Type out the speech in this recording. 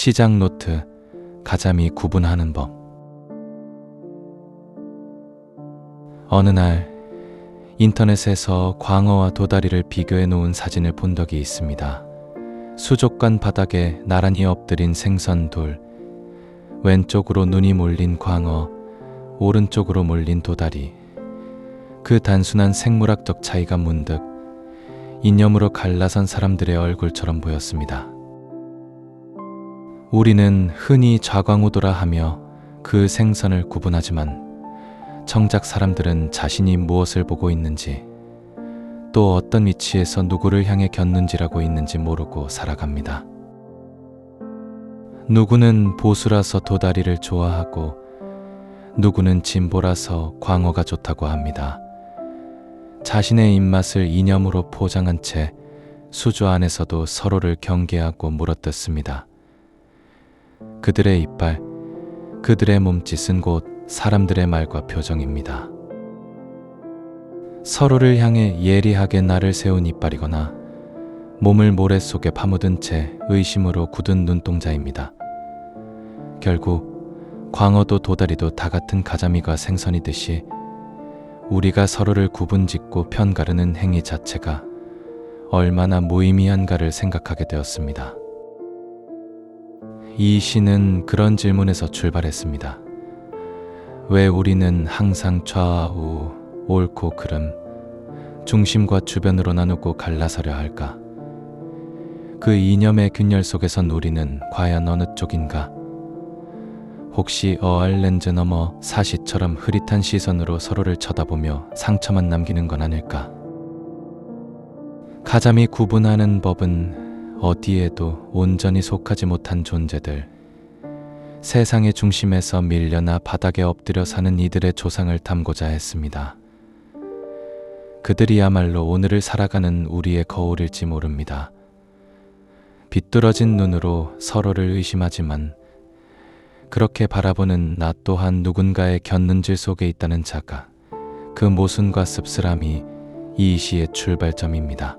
시작 노트, 가자미 구분하는 법. 어느 날 인터넷에서 광어와 도다리를 비교해 놓은 사진을 본 적이 있습니다. 수족관 바닥에 나란히 엎드린 생선 둘, 왼쪽으로 눈이 몰린 광어, 오른쪽으로 몰린 도다리. 그 단순한 생물학적 차이가 문득 이념으로 갈라선 사람들의 얼굴처럼 보였습니다. 우리는 흔히 좌광우도라 하며 그 생선을 구분하지만 정작 사람들은 자신이 무엇을 보고 있는지 또 어떤 위치에서 누구를 향해 겼는지라고 있는지 모르고 살아갑니다. 누구는 보수라서 도다리를 좋아하고 누구는 진보라서 광어가 좋다고 합니다. 자신의 입맛을 이념으로 포장한 채 수조 안에서도 서로를 경계하고 물어뜯습니다. 그들의 이빨, 그들의 몸짓은 곧 사람들의 말과 표정입니다. 서로를 향해 예리하게 나를 세운 이빨이거나 몸을 모래 속에 파묻은 채 의심으로 굳은 눈동자입니다. 결국 광어도 도다리도 다 같은 가자미가 생선이듯이 우리가 서로를 구분짓고 편가르는 행위 자체가 얼마나 무의미한가를 생각하게 되었습니다. 이 시는 그런 질문에서 출발했습니다. 왜 우리는 항상 좌우, 옳고 그름, 중심과 주변으로 나누고 갈라서려 할까? 그 이념의 균열 속에선 우리는 과연 어느 쪽인가? 혹시 어알 렌즈 너머 사시처럼 흐릿한 시선으로 서로를 쳐다보며 상처만 남기는 건 아닐까? 가자미 구분하는 법은 어디에도 온전히 속하지 못한 존재들, 세상의 중심에서 밀려나 바닥에 엎드려 사는 이들의 조상을 담고자 했습니다. 그들이야말로 오늘을 살아가는 우리의 거울일지 모릅니다. 비뚤어진 눈으로 서로를 의심하지만 그렇게 바라보는 나 또한 누군가의 곁눈질 속에 있다는 자가 그 모순과 씁쓸함이 이 시의 출발점입니다.